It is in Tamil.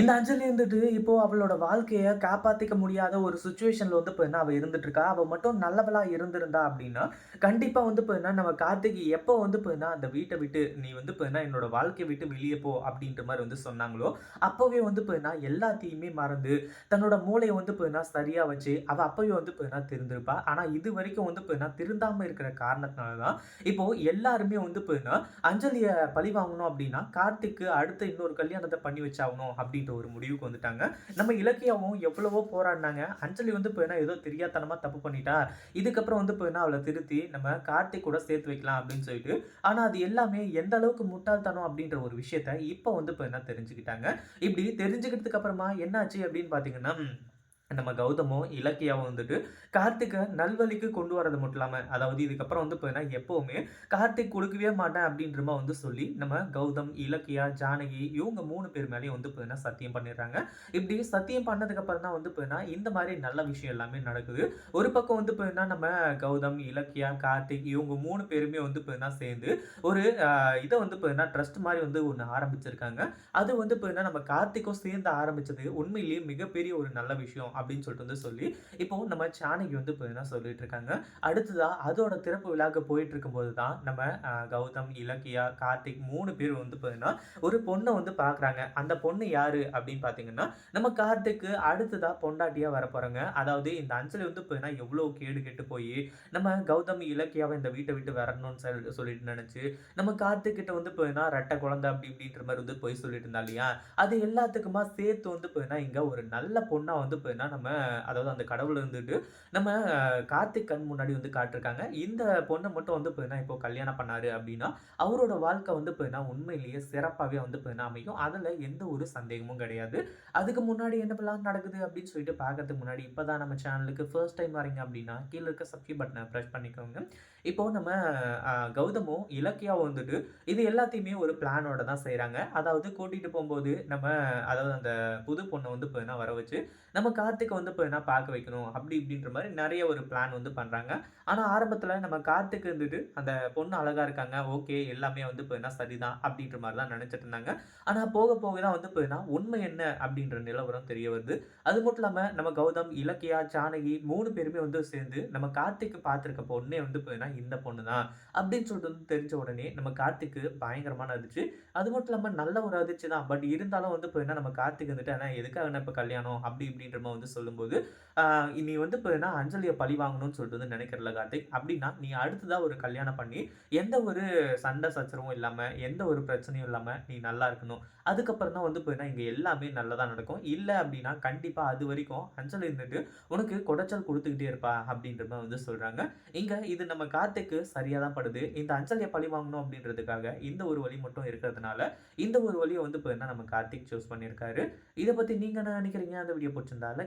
இந்த அஞ்சலி இருந்துட்டு இப்போ அவளோட வாழ்க்கையை காப்பாத்திக்க முடியாத ஒரு சுச்சுவேஷன்ல வந்து இப்போ என்ன அவ இருந்துட்டு இருக்கா. அவ மட்டும் நல்லவளா இருந்திருந்தா அப்படின்னா, கண்டிப்பா வந்து இப்போ என்ன நம்ம கார்த்திக் எப்போ வந்து இப்போ என்ன அந்த வீட்டை விட்டு நீ வந்து இப்போ என்ன என்னோட வாழ்க்கையை விட்டு வெளியே போ அப்படின்ற மாதிரி வந்து சொன்னாங்களோ, அப்பவே வந்து இப்போ என்ன எல்லாத்தையுமே மறந்து தன்னோட மூளையை வந்து இப்போ என்ன சரியா வச்சு அவ அப்பவே வந்து இப்போ என்ன திருந்திருப்பா. ஆனா இதுவரைக்கும் வந்து இப்போ என்ன திருந்தாம இருக்கிற காரணத்தினால தான், இப்போ எல்லாருமே வந்து இப்போ என்ன அஞ்சலிய பழி வாங்கணும் அப்படின்னா, கார்த்திக்கு அடுத்த இன்னொரு கல்யாணத்தை பண்ணி வச்சாகணும் அப்படின்னு அப்படின்ற ஒரு முடிவுக்கு வந்துட்டாங்க. நம்ம இலக்கியாவும் எவ்வளவோ போராடினாங்க அஞ்சலி வந்து இப்போ என்ன ஏதோ தெரியாதனமாக தப்பு பண்ணிட்டா. இதுக்கப்புறம் வந்து இப்போ என்ன அவளை திருத்தி நம்ம கார்த்திக் கூட சேர்த்து வைக்கலாம் அப்படின்னு சொல்லிட்டு, ஆனா அது எல்லாமே எந்த அளவுக்கு முட்டாள்தனம் அப்படின்ற ஒரு விஷயத்த இப்போ வந்து இப்போ என்ன தெரிஞ்சுக்கிட்டாங்க. இப்படி தெரிஞ்சுக்கிட்டதுக்கு அப்புறமா என்னாச்சு அப்படின்னு பார்த்தீங்கன்னா, நம்ம கௌதமும், இலக்கியாவும் வந்துட்டு கார்த்திகை நல்வழிக்கு கொண்டு வரது மட்டும் இல்லாமல் அதாவது இதுக்கப்புறம் வந்து இப்போ எப்போவுமே கார்த்திக் கொடுக்கவே மாட்டேன் அப்படின்ற வந்து சொல்லி, நம்ம கௌதம், இலக்கியா, ஜானகி இவங்க மூணு பேர் மேலேயும் வந்து இப்போ சத்தியம் பண்ணிடுறாங்க. இப்படி சத்தியம் பண்ணதுக்கப்புறம் தான் வந்து இப்போ இந்த மாதிரி நல்ல விஷயம் எல்லாமே நடக்குது. ஒரு பக்கம் வந்து இப்போ என்ன நம்ம கௌதம், இலக்கியா, கார்த்திக் இவங்க மூணு பேருமே வந்து இப்போ என்ன சேர்ந்து ஒரு இதை வந்து இப்போ என்ன ட்ரஸ்ட் மாதிரி வந்து ஒன்று ஆரம்பிச்சிருக்காங்க. அது வந்து இப்போ என்ன நம்ம கார்த்திக்கும் சேர்ந்து ஆரம்பிச்சது உண்மையிலேயே மிகப்பெரிய ஒரு நல்ல விஷயம் அப்படின்னு சொல்லிட்டு வந்து சொல்லி, இப்போ நம்ம சாணகி வந்து பார்த்தீங்கன்னா சொல்லிட்டு இருக்காங்க. அடுத்ததா அதோட திறப்பு விழாக்கு போயிட்டு இருக்கும்போது தான் நம்ம கௌதம், இலக்கியா, கார்த்திக் மூணு பேர் வந்து பார்த்தீங்கன்னா, ஒரு பொண்ணை வந்து பார்க்குறாங்க. அந்த பொண்ணு யாரு அப்படின்னு பார்த்தீங்கன்னா, நம்ம கார்த்திக்கு அடுத்ததா பொண்டாட்டியா வரப்போறாங்க. அதாவது இந்த அஞ்சலி வந்து பார்த்தீங்கன்னா, எவ்வளோ கேடு கெட்டு போய் நம்ம கௌதம், இலக்கியாவை இந்த வீட்டை விட்டு வரணும்னு சொல்லி சொல்லிட்டு நினச்சி நம்ம கார்த்திக் கிட்ட வந்து பார்த்தீங்கன்னா, ரெட்டை குழந்தை அப்படி இப்படின்ற மாதிரி வந்து பொய் சொல்லிட்டு இருந்தா இல்லையா? அது எல்லாத்துக்குமா சேர்த்து வந்து பார்த்தீங்கன்னா, இங்கே ஒரு நல்ல பொண்ணாக வந்து பார்த்தீங்கன்னா, நம்ம அதாவது அந்த கடவுள் இருந்துட்டு, நம்ம கார்த்திக் கண் முன்னாடி வந்து காட்டியிருக்காங்க. இந்த பொண்ணை மட்டும் வந்து பார்த்தீங்கன்னா, இப்போ கல்யாணம் பண்ணாரு அப்படின்னா, அவரோட வாழ்க்கை வந்து பார்த்தீங்கன்னா, உண்மையிலேயே சிறப்பாகவே வந்து பார்த்தீங்கன்னா அமையும். அதில் எந்த ஒரு சந்தேகமும் கிடையாது. அதுக்கு முன்னாடி என்னப்பெல்லாம் நடக்குது அப்படின்னு சொல்லிட்டு பார்க்கறதுக்கு முன்னாடி, இப்போ தான் நம்ம சேனலுக்கு ஃபர்ஸ்ட் டைம் வரீங்க அப்படின்னா, கீழே இருக்க சப்ஸ்கிரைப் பட்டனை ப்ரெஸ் பண்ணிக்கோங்க. இப்போ நம்ம கௌதமும், இலக்கியாவும் வந்துட்டு இது எல்லாத்தையுமே ஒரு பிளானோட தான் செய்கிறாங்க அதாவது கூட்டிகிட்டு போகும்போது நம்ம அதாவது அந்த புது பொண்ணை வந்து பார்த்தீங்கன்னா வர வச்சு, நம்ம கார்த்திக்கை வந்து இப்போ என்ன பார்க்க வைக்கணும். அப்படி இப்படின்ற மாதிரி நிறைய ஒரு பிளான் வந்து பண்ணுறாங்க ஆனால் ஆரம்பத்தில் நம்ம கார்த்திக் இருந்துட்டு, அந்த பொண்ணு அழகாக இருக்காங்க. ஓகே எல்லாமே வந்து இப்போ என்ன சரிதான் அப்படின்ற மாதிரி தான் நினச்சிட்டு இருந்தாங்க. ஆனால் போக போக தான் வந்து பார்த்தீங்கன்னா, உண்மை என்ன அப்படின்ற நிலவரம் தெரிய வருது. அது மட்டும் இல்லாமல் நம்ம கௌதம், இலக்கியா, ஜானகி மூணு பேருமே வந்து சேர்ந்து நம்ம கார்த்திக்கு பார்த்துருக்க பொண்ணே வந்து பார்த்தீங்கன்னா, இந்த பொண்ணு தான் அப்படின்னு சொல்லிட்டு வந்து தெரிஞ்ச உடனே நம்ம கார்த்திக்கு பயங்கரமான அதிர்ச்சி. அது மட்டும் இல்லாமல் நல்ல ஒரு அதிர்ச்சி தான். பட் இருந்தாலும் வந்து பார்த்தீங்கன்னா, நம்ம கார்த்திக் வந்துட்டு ஆனால் எதுக்காக இப்போ கல்யாணம்?" அப்படி இப்படின்ற வந்து வந்து சொல்லும்போது, நீ வந்து இப்போ என்ன அஞ்சலியை பழி வாங்கணும்னு சொல்லிட்டு வந்து நினைக்கிறல கார்த்திக். அப்படின்னா நீ அடுத்ததாக ஒரு கல்யாணம் பண்ணி, எந்த ஒரு சண்டை சச்சரவும் இல்லாமல் எந்த ஒரு பிரச்சனையும் இல்லாமல் நீ நல்லா இருக்கணும். அதுக்கப்புறம் தான் வந்து பார்த்தீங்கன்னா, இங்கே எல்லாமே நல்லதாக நடக்கும். இல்லை அப்படின்னா கண்டிப்பாக அது வரைக்கும் அஞ்சலி இருந்துட்டு உனக்கு குடைச்சல் கொடுத்துக்கிட்டே இருப்பா." அப்படின்ற மாதிரி வந்து சொல்கிறாங்க இங்கே இது நம்ம கார்த்திக்கு சரியாக தான் படுது. இந்த அஞ்சலியை பழி வாங்கணும் அப்படின்றதுக்காக இந்த ஒரு வழி மட்டும் இருக்கிறதுனால, இந்த ஒரு வழியை வந்து பார்த்தீங்கன்னா, நம்ம கார்த்திக் சூஸ் பண்ணியிருக்காரு. இதை பற்றி நீங்கள் என்ன நினைக்கிறீங்க அந்த வீடியோ பிடிச்சிருந்தால